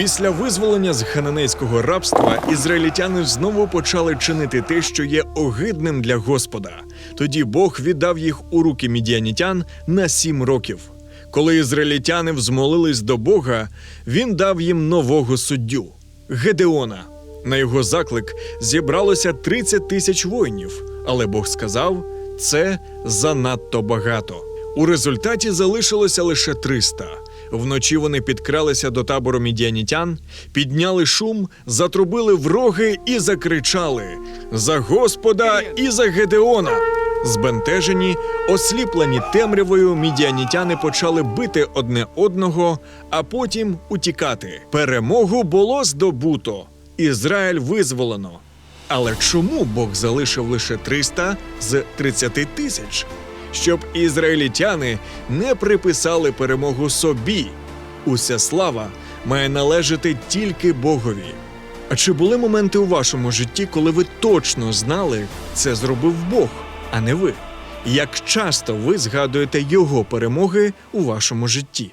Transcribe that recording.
Після визволення з хананейського рабства ізраїльтяни знову почали чинити те, що є огидним для Господа. Тоді Бог віддав їх у руки мідіанітян на сім років. Коли ізраїльтяни взмолились до Бога, він дав їм нового суддю Гедеона. На його заклик зібралося 30 тисяч воїнів, але Бог сказав, це занадто багато. У результаті залишилося лише 300. Вночі вони підкралися до табору мідіанітян, підняли шум, затрубили в роги і закричали: За Господа і за Гедеона! Збентежені, осліплені темрявою, мідіанітяни почали бити одне одного, а потім утікати. Перемогу було здобуто. Ізраїль визволено. Але чому Бог залишив лише 300 з 30 тисяч? Щоб ізраїлітяни не приписали перемогу собі. Уся слава має належати тільки Богові. А чи були моменти у вашому житті, коли ви точно знали, це зробив Бог, а не ви? Як часто ви згадуєте його перемоги у вашому житті?